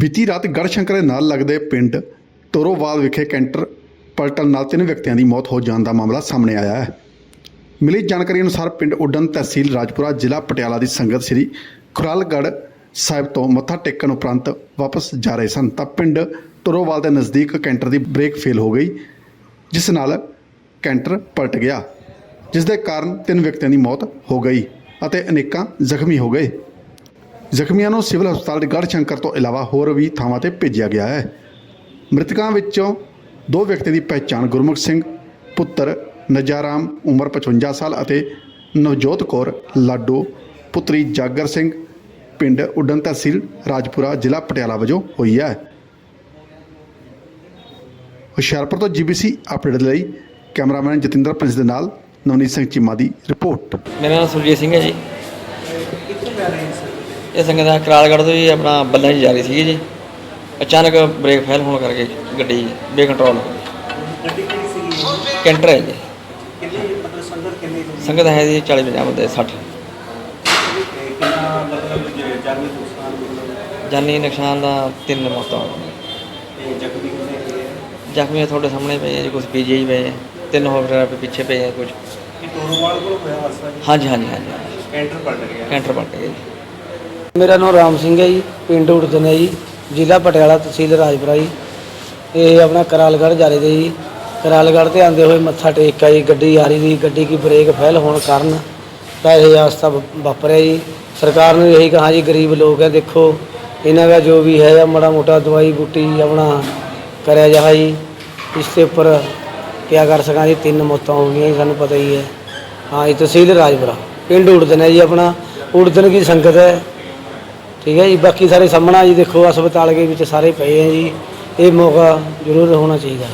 ਬੀਤੀ ਰਾਤ ਗੜਸ਼ੰਕਰ ਦੇ ਨਾਲ ਲੱਗਦੇ ਪਿੰਡ ਤੋਰੋਵਾਲ ਵਿਖੇ ਕੈਂਟਰ ਪਲਟਣ ਨਾਲ ਤਿੰਨ ਵਿਅਕਤੀਆਂ ਦੀ ਮੌਤ ਹੋ ਜਾਣ ਦਾ ਮਾਮਲਾ ਸਾਹਮਣੇ ਆਇਆ ਹੈ। ਮਿਲੀ ਜਾਣਕਾਰੀ ਅਨੁਸਾਰ ਪਿੰਡ ਉਡਨ ਤਹਿਸੀਲ ਰਾਜਪੁਰਾ ਜ਼ਿਲ੍ਹਾ ਪਟਿਆਲਾ ਦੀ ਸੰਗਤ ਸ੍ਰੀ ਖੁਰਾਲਗੜ੍ਹ ਸਾਹਿਬ ਤੋਂ ਮੱਥਾ ਟੇਕਣ ਉਪਰੰਤ ਵਾਪਸ ਜਾ ਰਹੇ ਸਨ। ਤਾਂ ਪਿੰਡ ਤੋਰੋਵਾਲ ਦੇ ਨਜ਼ਦੀਕ ਕੈਂਟਰ ਦੀ ਬ੍ਰੇਕ ਫੇਲ ਹੋ ਗਈ, ਜਿਸ ਨਾਲ ਕੈਂਟਰ ਪਲਟ ਗਿਆ, ਜਿਸ ਦੇ ਕਾਰਨ ਤਿੰਨ ਵਿਅਕਤੀਆਂ ਦੀ ਮੌਤ ਹੋ ਗਈ ਅਤੇ ਅਨੇਕਾਂ ਜ਼ਖਮੀ ਹੋ ਗਏ। ਜ਼ਖਮੀਆਂ ਨੂੰ ਸਿਵਲ ਹਸਪਤਾਲ ਗੜ੍ਹਸ਼ੰਕਰ ਤੋਂ ਇਲਾਵਾ ਹੋਰ ਵੀ ਥਾਵਾਂ ਤੇ ਭੇਜਿਆ ਗਿਆ ਹੈ। ਮ੍ਰਿਤਕਾਂ ਵਿੱਚੋਂ ਦੋ ਵਿਅਕਤੀਆਂ ਦੀ ਪਹਿਚਾਣ ਗੁਰਮੁਖ ਸਿੰਘ, ਪੁੱਤਰ ਨਜਾਰਾਮ, ਉਮਰ 55 ਸਾਲ ਅਤੇ ਨਵਜੋਤ ਕੌਰ ਲਾਡੋ, ਪੁੱਤਰੀ ਜਾਗਰ ਸਿੰਘ, ਪਿੰਡ ਉਡਨ ਤਹਿਸੀਲ ਰਾਜਪੁਰਾ, ਜ਼ਿਲ੍ਹਾ ਪਟਿਆਲਾ ਵਜੋਂ ਹੋਈ ਹੈ। ਹੁਸ਼ਿਆਰਪੁਰ ਤੋਂ ਜੀਬੀਸੀ ਅਪਡੇਟ ਲਈ ਕੈਮਰਾਮੈਨ ਜਤਿੰਦਰ ਪ੍ਰਿੰਸ ਦੇ ਨਾਲ ਨਵਨੀਤ ਸਿੰਘ ਚੀਮਾ ਦੀ ਰਿਪੋਰਟ। ਮੇਰਾ ਨਾਮ ਸੁਰਜੀਤ ਸਿੰਘ ਹੈ ਜੀ। ਕਿੱਥੋਂ ਜਾ ਰਹੇ ਸੀ ਇਹ ਸੰਗਤ ਦਾ ਕਰਾਲਗੜ੍ਹ ਤੋਂ ਜੀ ਆਪਣਾ ਬੱਲਾਂ 'ਚ ਜਾ ਰਹੀ ਸੀਗੀ ਜੀ। ਅਚਾਨਕ ਬ੍ਰੇਕ ਫੇਲ ਹੋਣ ਕਰਕੇ ਗੱਡੀ ਬੇਕੰਟਰੋਲ ਹੋ ਗਈ। ਗੱਡੀ ਕਿਹੜੀ ਸੀਗੀ ਕੈਂਟਰ ਹੈ ਜੀ। ਕਿੰਨੀ ਮਤਲਬ ਸੰਗਤ ਕਿੰਨੀ ਸੀ ਸੰਗਤ ਹੈ ਜੀ 40 50 ਬੰਦੇ 60 ਤੇ ਕਿੰਨਾ ਮਤਲਬ ਜ- ਜਾਨੀ ਨੁਕਸਾਨ ਮਤਲਬ? ਜਾਨੀ ਨੁਕਸਾਨ ਦਾ ਤਿੰਨ ਮੌਤਾਂ ਹੋ ਗਈਆਂ। ਤੇ ਜ਼ਖਮੀ ਕਿੰਨੇ ਹੈਗੇ ਆ? ਜ਼ਖਮੀ ਤੁਹਾਡੇ ਸਾਹਮਣੇ ਪਏ ਆ ਜੀ ਕੁਝ ਪੀਜੀ ਪਏ ਆ ਤਿੰਨ ਹੋਰ ਪਿੱਛੇ ਪਏ ਆ ਕੁਝ ਇਹ ਟੋਰੋਵਾਲ ਕੋਲ ਹੋਇਆ ਹਾਦਸਾ ਜੀ? ਹਾਂਜੀ ਹਾਂਜੀ ਹਾਂਜੀ ਹਾਂਜੀ। ਕੈਂਟਰ ਪਲਟ ਗਿਆ। ਕੈਂਟਰ ਪਲਟ ਗਿਆ ਜੀ। ਮੇਰਾ ਨਾਮ ਰਾਮ ਸਿੰਘ ਹੈ ਜੀ ਪਿੰਡ ਉੜਦਨ ਹੈ ਜੀ ਜ਼ਿਲ੍ਹਾ ਪਟਿਆਲਾ ਤਹਿਸੀਲ ਰਾਜਪੁਰਾ ਜੀ। ਇਹ ਆਪਣਾ ਕਰਾਲਗੜ੍ਹ ਜਾ ਰਹੇ ਤੇ ਜੀ। ਕਰਾਲਗੜ੍ਹ ਤੇ ਆਂਦੇ ਹੋਏ ਮੱਥਾ ਟੇਕ ਕੇ ਜੀ ਗੱਡੀ ਆ ਰਹੀ ਸੀ ਗੱਡੀ ਦੀ ਬ੍ਰੇਕ ਫੇਲ ਹੋਣ ਕਾਰਨ ਤਾਂ ਇਹ ਹਾਦਸਾ ਵਾਪਰਿਆ ਜੀ। ਸਰਕਾਰ ਨੂੰ ਇਹੀ ਕਹਾ ਜੀ ਗਰੀਬ ਲੋਕ ਹੈ ਦੇਖੋ ਇਹਨਾਂ ਦਾ ਜੋ ਵੀ ਹੈ ਮਾੜਾ ਮੋਟਾ ਦਵਾਈ ਬੂਟੀ ਆਪਣਾ ਕਰਿਆ ਜਾ ਜੀ। ਇਸ ਦੇ ਉੱਪਰ ਕਿਆ ਕਰ ਸਕਾਂ ਜੀ ਤਿੰਨ ਮੌਤਾਂ ਹੋ ਗਈਆਂ ਜੀ, ਸਾਨੂੰ ਪਤਾ ਹੀ ਹੈ। ਹਾਂ ਜੀ ਤਹਿਸੀਲ ਰਾਜਪੁਰਾ ਪਿੰਡ ਉੜਦਨ ਹੈ ਜੀ ਆਪਣਾ। ਉੜਦਨ ਕੀ ਸੰਗਤ ਹੈ। ਠੀਕ ਹੈ ਜੀ, ਬਾਕੀ ਸਾਰੇ ਸਾਹਮਣਾ ਜੀ ਦੇਖੋ, ਹਸਪਤਾਲ ਦੇ ਵਿੱਚ ਸਾਰੇ ਪਏ ਹੈ ਜੀ। ਇਹ ਮੌਕਾ ਜ਼ਰੂਰ ਹੋਣਾ ਚਾਹੀਦਾ।